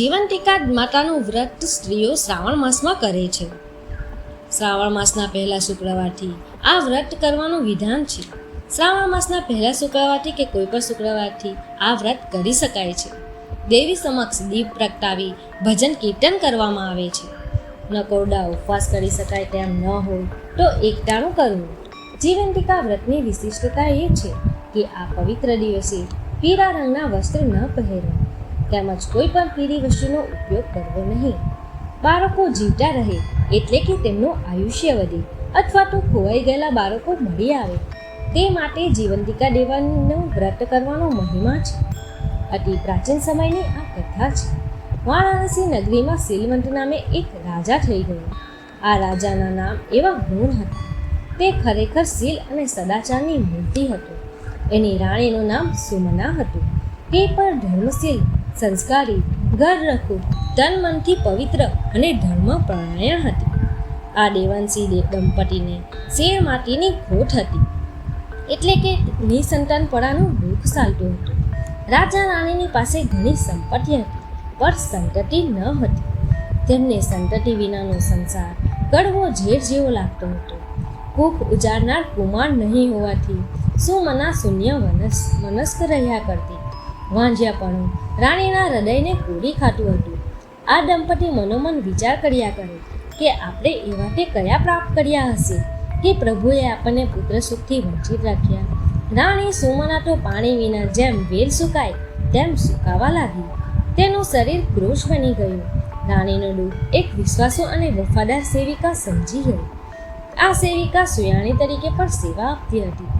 જીવંતિકા માતાનું વ્રત સ્ત્રીઓ શ્રાવણ માસમાં કરે છે. શ્રાવણ માસના પહેલા શુક્રવારથી આ વ્રત કરવાનું વિધાન છે. શ્રાવણ માસના પહેલા શુક્રવારથી કે કોઈ પણ શુક્રવારથી આ વ્રત કરી શકાય છે. દેવી સમક્ષ દીપ પ્રગટાવી ભજન કીર્તન કરવામાં આવે છે. નકોરડા ઉપવાસ કરી શકાય તેમ ન હોય તો એકટાણું કરવું. જીવંતિકા વ્રતની વિશિષ્ટતા એ છે કે આ પવિત્ર દિવસે પીળા રંગના વસ્ત્ર ન પહેરવા તેમજ કોઈ પણ પીળી વસ્તુનો ઉપયોગ કરવો નહીં. બાળકો જીવતા રહે એટલે કે તેમનું આયુષ્ય વધે અથવા તો ખોવાઈ ગયેલા બાળકો મળી આવે. તે માટે જીવંતિકા દેવાનું વ્રત કરવાનો મહિમા છે. અતિ પ્રાચીન સમયની આ કથા છે. વારાણસી નગરીમાં સિલવંત નામે એક રાજા થઈ ગયો. આ રાજાના નામ એવા ગુણ હતા. તે ખરેખર શીલ અને સદાચારની મૂર્તિ હતો. એની રાણીનું નામ સુમના હતું. તે પણ ધર્મશીલ સંસ્કારી, ઘર રખું, તન મનથી પવિત્ર અને ધર્મપરાયણ હતી. આ દેવાંશી દેવ દંપતીને શેર માટીની ખોટ હતી. એટલે કે નિસંતાનપણાનું દુઃખ ચાલતું હતું. રાજા રાણીની પાસે ઘણી સંપત્તિ હતી, પણ સંતતિ ન હતી. તેમને સંતતિ વિનાનો સંસાર કડવો ઝેર જેવો લાગતો હતો. કુખ ઉજાડનાર કુમાર નહીં હોવાથી સુમના શૂન્ય વનસ મનસ્ક રહ્યા કરતી. વાંઝ્યાપણું રાણીના હૃદયને કોરી ખાતું હતું. આ દંપતી મનોમન વિચાર કર્યા કરે કે આપણે એવા તે કયા પ્રાપ્ત કર્યા હશે કે પ્રભુએ આપણને પુત્ર સુખથી વંચિત રાખ્યા. રાણી સુમના તો પાણી વિના જેમ વેલ સુકાય, તેમ સુકાવા લાગી. તેનું શરીર ક્રોશ બની ગયું. રાણીનું દુઃખ એક વિશ્વાસુ અને વફાદાર સેવિકા સમજી ગઈ આ સેવિકા સુયાણી તરીકે પણ સેવા આપતી હતી.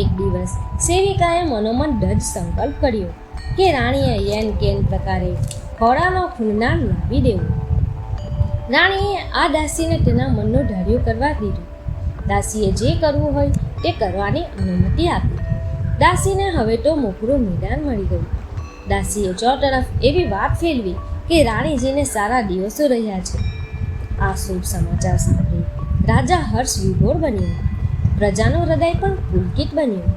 એક દિવસ સેવિકાએ મનોમન દઢ સંકલ્પ કર્યો. કે રાણીએ યેન કેન પ્રકારે ખોળાનો ખૂનનાર લાવી દેવો. રાણીએ આ દાસીને તેના મનનો ઢાળ્યું કરવા દીધું. દાસીએ જે કરવું હોય તે કરવાની અનુમતિ આપી. દાસીને હવે તો મોકળું મેદાન મળી ગયું. દાસીએ ચો તરફ એવી વાત ફેરવી કે રાણીજીને સારા દિવસો રહ્યા છે. આ શુભ સમાચાર સાંભળી રાજા હર્ષ વિભોર બન્યો. પ્રજાનું હૃદય પણ પુલકિત બન્યું.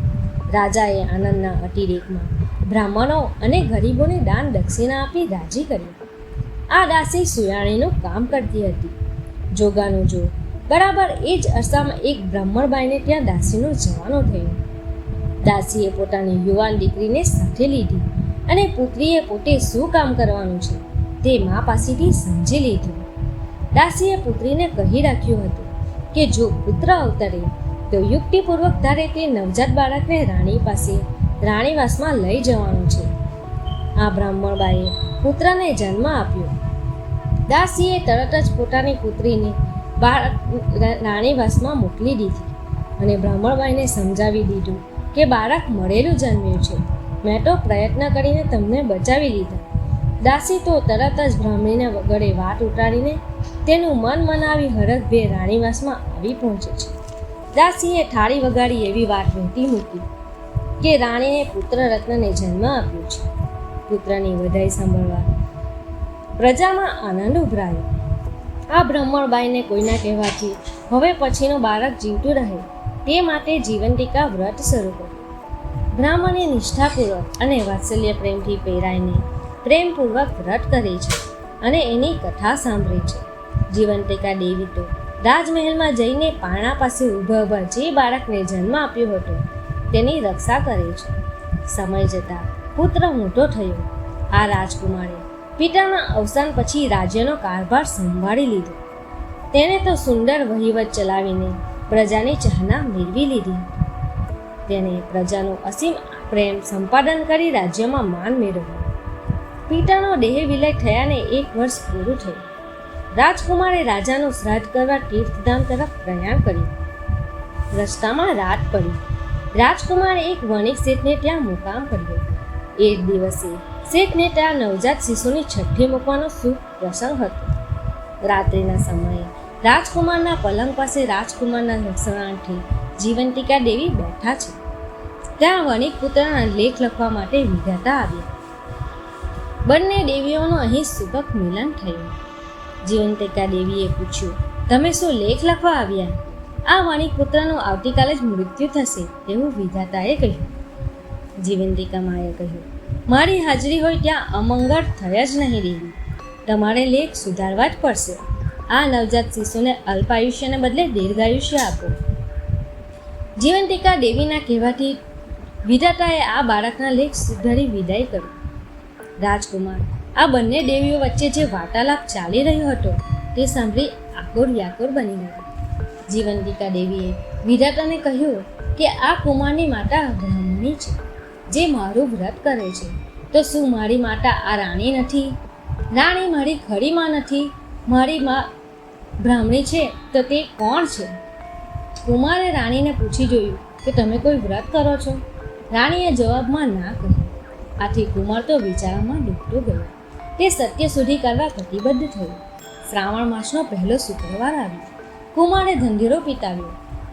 રાજાએ આનંદના અતિરેકમાં બ્રાહ્મણો અને ગરીબોને દાન દક્ષિણા આપી રાજી કરી આ દાસી સુયાણીનું કામ કરતી હતી. જોગાનું જો, બરાબર એ જ અરસામાં એક બ્રાહ્મણબાઈને ત્યાં દાસીનો જવાનો થયો. દાસીએ પોતાની યુવાન દીકરીને સાથે લીધી અને પુત્રીએ પોતે શું કામ કરવાનું છે તે મા પાસેથી સમજી લીધું. દાસીએ પુત્રીને કહી રાખ્યું હતું કે જો પુત્ર અવતરે, તો યુક્તિપૂર્વક તારે તે નવજાત બાળકને રાણી પાસે રાણીવાસમાં લઈ જવાનું છે. આ બ્રાહ્મણબાએ પુત્રને જન્મ આપ્યો. દાસીએ તરત જ પોતાની પુત્રીને બાળક રાણીવાસમાં મોકલી દીધી અને બ્રાહ્મણબાઈને સમજાવી દીધું કે બાળક મળેલું જન્મ્યું છે. મેં તો પ્રયત્ન કરીને તમને બચાવી દીધા દાસી તો તરત જ બ્રાહ્મણીને વગડે વાત ઉતારીને તેનું મન મનાવી હરખભેર રાણીવાસમાં આવી પહોંચે છે. દાસીએ થાળી વગાડી એવી વાત વહેતી મૂકી. કે રાણીને પુત્ર રત્નને જન્મ આપ્યો છે. પુત્રની વધાઈ સાંભળવા પ્રજામાં આનંદ ઉભરાયો. આ બ્રહ્મણબાઈને કોઈના કહેવાથી હવે પછીનું બાળક જીવતું રહે, તે માટે જીવંતિકા વ્રત શરૂ કર્યું. બ્રાહ્મણે નિષ્ઠાપૂર્વક અને વાત્સલ્ય પ્રેમથી પહેરાઈને પ્રેમપૂર્વક વ્રત કરે છે અને એની કથા સાંભળે છે. જીવંતિકા દેવી તો રાજમહેલમાં જઈને પાણા પાસે ઊભા ઊભા જે બાળકને જન્મ આપ્યો હતો તેની રક્ષા કરે છે. સમય જતાં પુત્ર મોટો થયો. આ રાજકુમારે પિતાના અવસાન પછી રાજ્યનો કારભાર સંભાળી લીધો. તેણે તો સુંદર વહીવટ ચલાવીને પ્રજાની ચાહના મેળવી લીધી. તેણે પ્રજાનો અસીમ પ્રેમ સંપાદન કરી રાજ્યમાં માન મેળવ્યું. પિતાનો દેહ વિલય થયાને એક વર્ષ પૂરું થયું. રાજકુમારે રાજાનું શ્રાદ્ધ કરવા તીર્થધામ તરફ પ્રયાણ કર્યું. રસ્તામાં રાત પડી. રાજકુમારે એક વણિક શેઠને ત્યાં મુકામ કર્યો. એ દિવસે શેઠને ત્યાં નવજાત શિશુની છઠ્ઠી મૂકવાનો શુભ પ્રસંગ હતો. રાત્રિના સમયે રાજકુમારના પલંગ પાસે રાજકુમારના રક્ષણાર્થે જીવંતિકા દેવી બેઠા છે. ત્યાં વણિક પુત્રના લેખ લખવા માટે વિધાતા આવ્યા. બંને દેવીઓનું અહીં સુભક મિલન થયું. જીવંતિકા દેવીએ પૂછ્યું, તમે શું લેખ લખવા આવ્યા? આ વાણી પુત્રનું આવતીકાલે જ મૃત્યુ થશે તેવું વિધાતાએ કહ્યું. જીવંતિકા માએ કહ્યું, મારી હાજરી હોય ત્યાં અમંગળ થયા જ નહીં દેવી તમારે લેખ સુધારવા જ પડશે. આ નવજાત શિશુને અલ્પાયુષ્યને બદલે દીર્ઘાયુષ્ય આપો. જીવંતિકા દેવીના કહેવાથી વિધાતાએ આ બાળકના લેખ સુધારી વિદાય કરી રાજકુમાર, આ બંને દેવીઓ વચ્ચે જે વાર્તાલાપ ચાલી રહ્યો હતો, તે સાંભળી આકોર વ્યાકોર બની ગયો. જીવંતિકા દેવીએ વિધાતાને કહ્યું કે આ કુમારની માતા બ્રાહ્મણી છે, જે મારું વ્રત કરે છે. તો શું મારી માતા આ રાણી નથી? રાણી મારી ખરી માં નથી? મારી માં બ્રાહ્મણી છે, તો તે કોણ છે? કુમારે રાણીને પૂછી જોયું કે તમે કોઈ વ્રત કરો છો? રાણીએ જવાબમાં ના કહ્યું આથી કુમાર તો વિચારમાં ડૂબતો ગયો. તે સત્ય સુધી કરવા કટિબદ્ધ થયો. શ્રાવણ માસનો પહેલો શુક્રવાર આવ્યો. કુમારે ધંધેરો પિતાવ્યો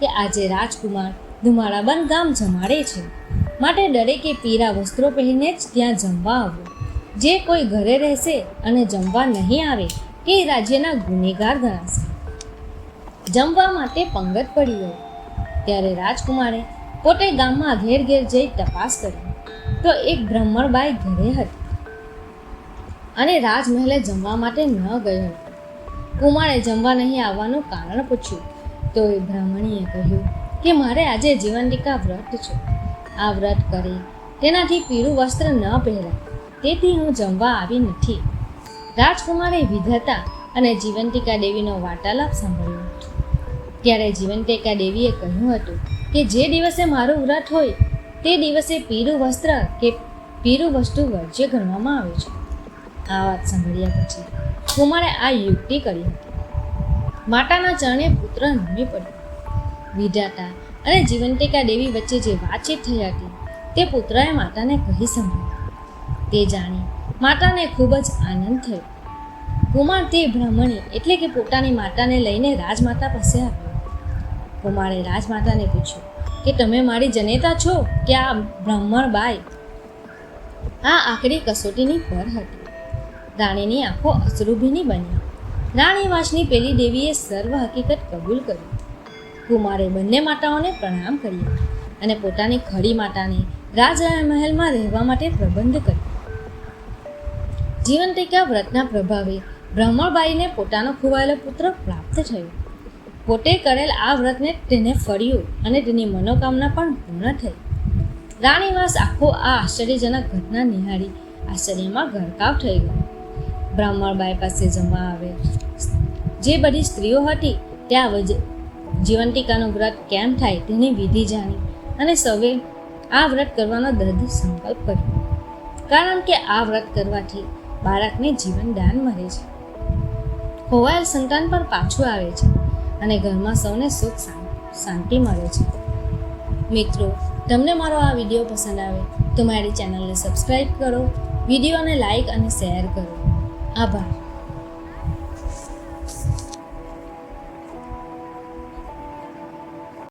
કે આજે રાજકુમાર ધુમાડાબંધ ગામ જમાડે છે. માટે દરેકે પીરા વસ્ત્રો પહેરીને જ ત્યાં જમવા આવ્યો. જે કોઈ ઘરે રહેશે અને જમવા નહીં આવે તે રાજ્યના ગુનેગાર ગણાશે. જમવા માટે પંગત પડી ગયો. ત્યારે રાજકુમારે પોતે ગામમાં ઘેર ઘેર જઈ તપાસ કરી. તો એક બ્રાહ્મણબાઈ ઘરે હતી. અને રાજમહેલે જમવા માટે ન ગયો. હતો કુમારે જમવા નહીં આવવાનું કારણ પૂછ્યું. તો એ બ્રાહ્મણીએ કહ્યું કે મારે આજે જીવંતિકા વ્રત છે. આ વ્રત કરી તેનાથી પીળું વસ્ત્ર ન પહેરાય તેથી હું જમવા આવી નથી. રાજકુમારે વિધાતા અને જીવંતિકા દેવીનો વાર્તાલાપ સાંભળ્યો. ત્યારે જીવંતિકા દેવીએ કહ્યું હતું કે જે દિવસે મારું વ્રત હોય, તે દિવસે પીળું વસ્ત્ર કે પીળું વસ્તુ વર્જ્ય ગણવામાં આવે છે. આ વાત સાંભળ્યા પછી કુમારે આ યુક્તિ કરી હતી. માતાના ચરણે પુત્ર નમી પડ્યો. વિધાતા અને જીવંતિકા દેવી વચ્ચે જે વાતચીત થઈ હતી, તે પુત્રએ માતાને કહી સંભળાવી. તે જાણી માતાને ખૂબ જ આનંદ થયો. કુમાર તે બ્રાહ્મણી એટલે કે પોતાની માતાને લઈને રાજમાતા પાસે આવ્યો. કુમારે રાજમાતાને પૂછ્યું કે તમે મારી જનેતા છો કે આ બ્રાહ્મણ બાઈ આ આકરી કસોટીની પર હતી. રાણીની આંખો અશ્રુભીની બની રાણી વાસની પેલી દેવીએ સર્વ હકીકત કબૂલ કરી. કુમારે બંને માતાઓને પ્રણામ કર્યા અને પોતાની ખડી માતાને રાજ મહેલમાં રહેવા માટે પ્રબંધ કર્યો. જીવંતિકા વ્રતના પ્રભાવે બ્રહ્મણબાઈને પોતાનો ખોવાયેલો પુત્ર પ્રાપ્ત થયો. પોતે કરેલ આ વ્રતને તેને ફળ્યું અને તેની મનોકામના પણ પૂર્ણ થઈ. રાણીવાસ આખો આ આશ્ચર્યજનક ઘટના નિહાળી આશ્ચર્યમાં ગરકાવ થઈ ગયો બ્રાહ્મણબાઈ પાસે જમવા આવે. જે બધી સ્ત્રીઓ હતી, ત્યાં જીવંતિકાનું વ્રત કેમ થાય તેની વિધિ જાણી અને સૌએ આ વ્રત કરવાનો દ્રઢ સંકલ્પ કર્યો. કારણ કે આ વ્રત કરવાથી બાળકને જીવન દાન મળે છે. ખોવાયેલ સંતાન પણ પાછું આવે છે અને ઘરમાં સૌને સુખ શાંતિ મળે છે. મિત્રો, તમને મારો આ વીડિયો પસંદ આવે તો મારી ચેનલને સબસ્ક્રાઈબ કરો, વિડીયોને લાઈક અને શેર કરો. આભાર.